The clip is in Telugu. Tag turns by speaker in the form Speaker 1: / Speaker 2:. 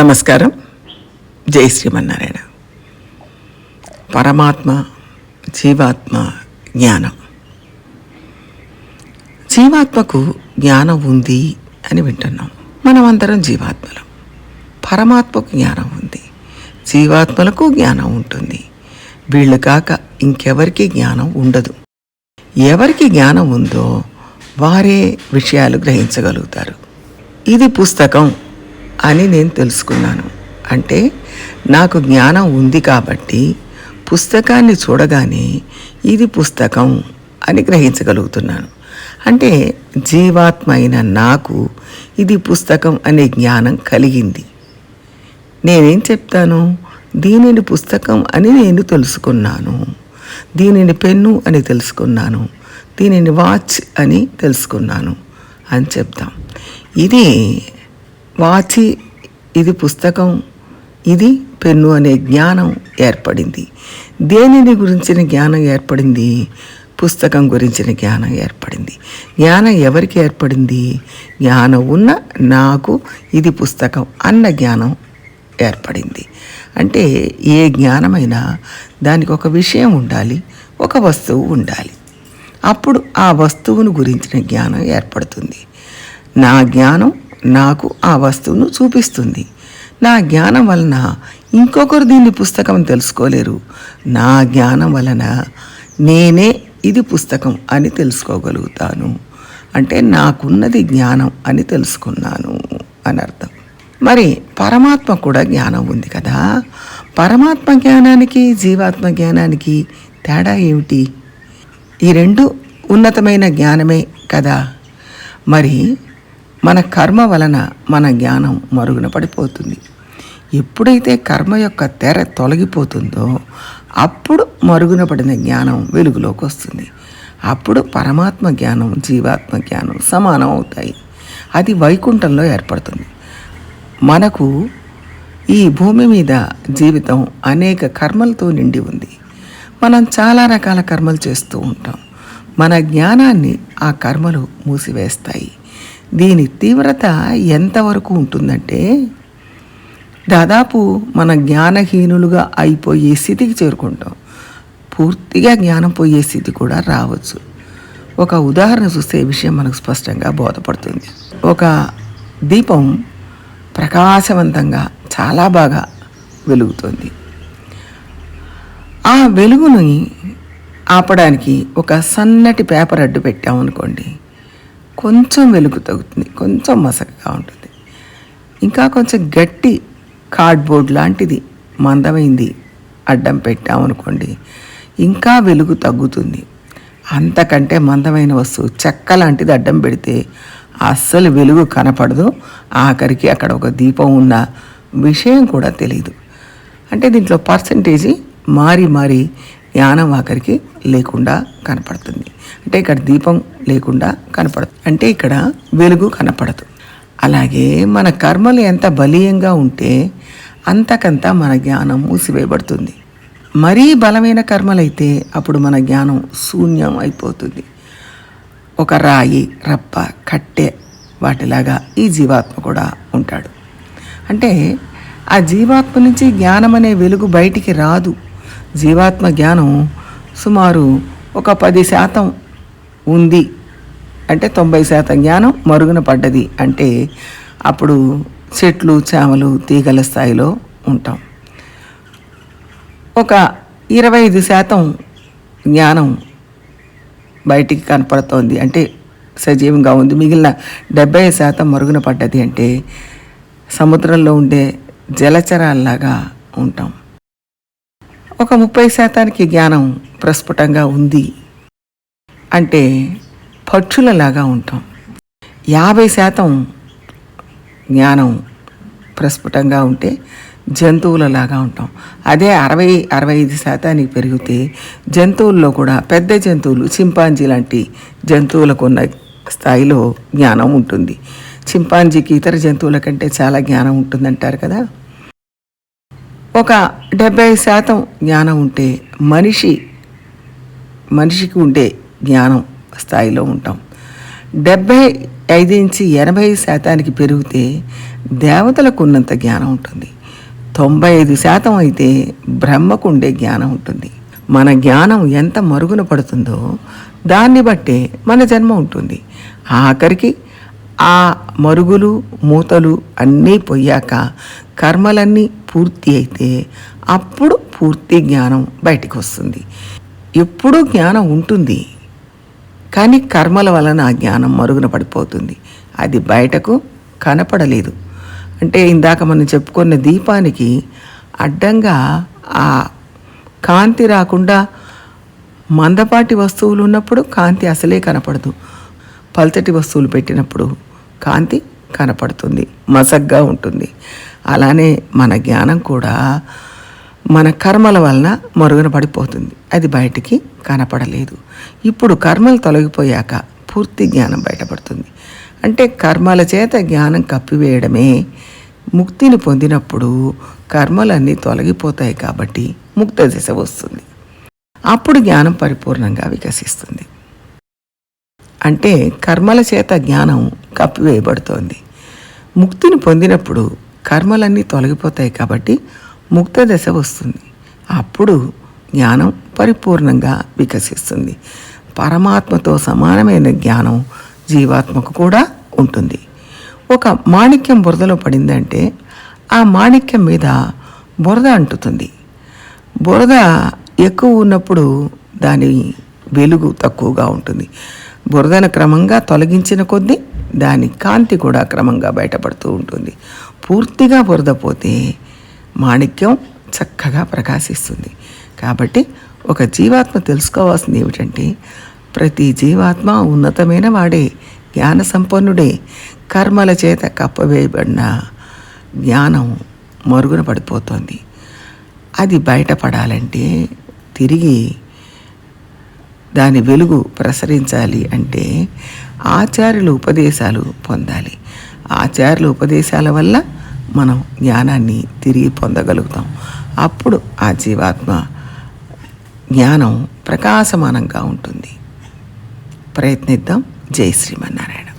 Speaker 1: నమస్కారం. జై శ్రీమన్నారాయణ. పరమాత్మ జీవాత్మ జ్ఞానం. జీవాత్మకు జ్ఞానం ఉంది అని వింటున్నాం. మనమందరం జీవాత్మలం. పరమాత్మకు జ్ఞానం ఉంది. జీవాత్మలకు జ్ఞానం ఉంటుంది. వీళ్ళు కాక ఇంకెవరికి జ్ఞానం ఉండదు. ఎవరికి జ్ఞానం ఉందో వారే విషయాలు గ్రహించగలుగుతారు. ఇది పుస్తకం. అని నేను తెలుసుకున్నాను. అంటే నాకు జ్ఞానం ఉంది కాబట్టి పుస్తకాన్ని చూడగానే ఇది పుస్తకం అని గ్రహించగలుగుతున్నాను. అంటే జీవాత్మ అయిన నాకు ఇది పుస్తకం అనే జ్ఞానం కలిగింది. నేనేం చెప్తాను? దీనిని పుస్తకం అని నేను తెలుసుకున్నాను. దీనిని పెన్ను అని తెలుసుకున్నాను. దీనిని వాచ్ అని తెలుసుకున్నాను. అని చెప్తాం. ఇది వాచి ఇది పుస్తకం ఇది పెన్ను అనే జ్ఞానం ఏర్పడింది. దేనిని గురించిన జ్ఞానం ఏర్పడింది? పుస్తకం గురించిన జ్ఞానం ఏర్పడింది. జ్ఞానం ఎవరికి ఏర్పడింది? జ్ఞానం ఉన్న నాకు ఇది పుస్తకం అన్న జ్ఞానం ఏర్పడింది. అంటే ఏ జ్ఞానమైనా దానికి ఒక విషయం ఉండాలి ఒక వస్తువు ఉండాలి. అప్పుడు ఆ వస్తువును గురించిన జ్ఞానం ఏర్పడుతుంది. నా జ్ఞానం నాకు ఆ వస్తువును చూపిస్తుంది. నా జ్ఞానం వలన ఇంకొకరు దీన్ని పుస్తకం తెలుసుకోలేరు. నా జ్ఞానం వలన నేనే ఇది పుస్తకం అని తెలుసుకోగలుగుతాను. అంటే నాకున్నది జ్ఞానం అని తెలుసుకున్నాను అని అర్థం మరి పరమాత్మ కూడా జ్ఞానం ఉంది కదా? పరమాత్మ జ్ఞానానికి జీవాత్మ జ్ఞానానికి తేడా ఏమిటి? ఈ రెండు ఉన్నతమైన జ్ఞానమే కదా. మరి మన కర్మ వలన మన జ్ఞానం మరుగున పడిపోతుంది. ఎప్పుడైతే కర్మ యొక్క తెర తొలగిపోతుందో అప్పుడు మరుగున పడిన జ్ఞానం వెలుగులోకి వస్తుంది. అప్పుడు పరమాత్మ జ్ఞానం జీవాత్మ జ్ఞానం సమానం అవుతాయి. అది వైకుంఠంలో ఏర్పడుతుంది. మనకు ఈ భూమి మీద జీవితం అనేక కర్మలతో నిండి ఉంది. మనం చాలా రకాల కర్మలు చేస్తూ ఉంటాం. మన జ్ఞానాన్ని ఆ కర్మలు మూసివేస్తాయి. దీని తీవ్రత ఎంతవరకు ఉంటుందంటే దాదాపు మన జ్ఞానహీనులుగా అయిపోయే స్థితికి చేరుకుంటాం. పూర్తిగా జ్ఞానం పోయే స్థితి కూడా రావచ్చు. ఒక ఉదాహరణ చూస్తే ఈ విషయం మనకు స్పష్టంగా బోధపడుతుంది. ఒక దీపం ప్రకాశవంతంగా చాలా బాగా వెలుగుతుంది. ఆ వెలుగుని ఆపడానికి ఒక సన్నటి పేపర్ అడ్డు పెట్టామనుకోండి కొంచెం వెలుగు తగ్గుతుంది కొంచెం మసకగా ఉంటుంది. ఇంకా కొంచెం గట్టి కార్డ్బోర్డ్ లాంటిది మందమైంది అడ్డం పెట్టామనుకోండి ఇంకా వెలుగు తగ్గుతుంది. అంతకంటే మందమైన వస్తువు చెక్క లాంటిది అడ్డం పెడితే అస్సలు వెలుగు కనపడదు ఆఖరికి అక్కడ ఒక దీపం ఉన్న విషయం కూడా తెలియదు అంటే దీంట్లో పర్సంటేజీ మారి మారి జ్ఞానం ఆఖరికి లేకుండా కనపడుతుంది. అంటే ఇక్కడ దీపం లేకుండా కనపడదు. అంటే ఇక్కడ వెలుగు కనపడదు. అలాగే మన కర్మలు ఎంత బలీయంగా ఉంటే అంతకంత మన జ్ఞానం మూసివేయబడుతుంది. మరీ బలమైన కర్మలైతే అప్పుడు మన జ్ఞానం శూన్యం అయిపోతుంది. ఒక రాయి రప్ప కట్టె వాటిలాగా ఈ జీవాత్మ కూడా ఉంటాడు. అంటే ఆ జీవాత్మ నుంచి జ్ఞానం అనే వెలుగు బయటికి రాదు. జీవాత్మ జ్ఞానం సుమారు ఒక పది శాతం ఉంది. అంటే తొంభై శాతం జ్ఞానం మరుగున పడ్డది. అంటే అప్పుడు చెట్లు చేమలు తీగల స్థాయిలో ఉంటాం. ఒక ఇరవై ఐదు శాతం జ్ఞానం బయటికి కనపడుతోంది. అంటే సజీవంగా ఉంది. మిగిలిన డెబ్బై శాతం మరుగున పడ్డది అంటే సముద్రంలో ఉండే జలచరాల్లాగా ఉంటాం. ఒక ముప్పై శాతానికి జ్ఞానం ప్రస్ఫుటంగా ఉంది అంటే పక్షులలాగా ఉంటాం. యాభై శాతం జ్ఞానం ప్రస్ఫుటంగా ఉంటే జంతువులలాగా ఉంటాం. అదే అరవై అరవై ఐదు శాతానికి పెరిగితే జంతువుల్లో కూడా పెద్ద జంతువులు చింపాంజీ లాంటి జంతువులకు ఉన్న స్థాయిలో జ్ఞానం ఉంటుంది. చింపాంజీకి ఇతర జంతువుల కంటే చాలా జ్ఞానం ఉంటుందంటారు కదా? ఒక డెబ్బై శాతం జ్ఞానం ఉంటే మనిషి మనిషికి ఉండే జ్ఞానం స్థాయిలో ఉంటాం. డెబ్భై ఐదు నుంచి ఎనభై శాతానికి పెరిగితే దేవతలకు ఉన్నంత జ్ఞానం ఉంటుంది. తొంభై ఐదు శాతం అయితే బ్రహ్మకు ఉండే జ్ఞానం ఉంటుంది. మన జ్ఞానం ఎంత మరుగున పడుతుందో దాన్ని బట్టే మన జన్మ ఉంటుంది. ఆఖరికి ఆ మరుగులు మూతలు అన్నీ పోయాక కర్మలన్నీ పూర్తి అయితే అప్పుడు పూర్తి జ్ఞానం బయటికి వస్తుంది ఎప్పుడూ జ్ఞానం ఉంటుంది. కానీ కర్మల వలన ఆ జ్ఞానం మరుగున పడిపోతుంది. అది బయటకు కనపడలేదు. అంటే ఇందాక మనం చెప్పుకున్న దీపానికి అడ్డంగా ఆ కాంతి రాకుండా మందపాటి వస్తువులు ఉన్నప్పుడు కాంతి అసలే కనపడదు. పల్చటి వస్తువులు పెట్టినప్పుడు కాంతి కనపడుతుంది. మసగ్గా ఉంటుంది. అలానే మన జ్ఞానం కూడా మన కర్మల వలన మరుగున పడిపోతుంది. అది బయటికి కనపడలేదు. ఇప్పుడు కర్మలు తొలగిపోయాక పూర్తి జ్ఞానం బయటపడుతుంది. అంటే కర్మల చేత జ్ఞానం కప్పివేయడమే. ముక్తిని పొందినప్పుడు కర్మలన్నీ తొలగిపోతాయి కాబట్టి ముక్త దిశ వస్తుంది. అప్పుడు జ్ఞానం పరిపూర్ణంగా వికసిస్తుంది. అంటే కర్మల చేత జ్ఞానం కప్పివేయబడుతోంది. ముక్తిని పొందినప్పుడు కర్మలన్నీ తొలగిపోతాయి కాబట్టి ముక్త దశ వస్తుంది. అప్పుడు జ్ఞానం పరిపూర్ణంగా వికసిస్తుంది. పరమాత్మతో సమానమైన జ్ఞానం జీవాత్మకు కూడా ఉంటుంది. ఒక మాణిక్యం బురదలో పడిందంటే ఆ మాణిక్యం మీద బురద అంటుతుంది. బురద ఎక్కువ ఉన్నప్పుడు దాని వెలుగు తక్కువగా ఉంటుంది. బురదను క్రమంగా తొలగించిన కొద్దీ దాని కాంతి కూడా క్రమంగా బయటపడుతూ ఉంటుంది. పూర్తిగా బురద పోతే మాణిక్యం చక్కగా ప్రకాశిస్తుంది. కాబట్టి ఒక జీవాత్మ తెలుసుకోవాల్సింది ఏమిటంటే ప్రతి జీవాత్మ ఉన్నతమైన వాడే జ్ఞాన సంపన్నుడే కర్మల చేత కప్పవేయబడిన జ్ఞానం మరుగున పడిపోతుంది. అది బయటపడాలంటే తిరిగి దాని వెలుగు ప్రసరించాలి అంటే ఆచార్యుల ఉపదేశాలు పొందాలి. ఆచార్యుల ఉపదేశాల వల్ల మనం జ్ఞానాన్ని తిరిగి పొందగలుగుతాం. అప్పుడు ఆ జీవాత్మ జ్ఞానం ప్రకాశమానంగా ఉంటుంది. ప్రయత్నిద్దాం. జై శ్రీమన్నారాయణ.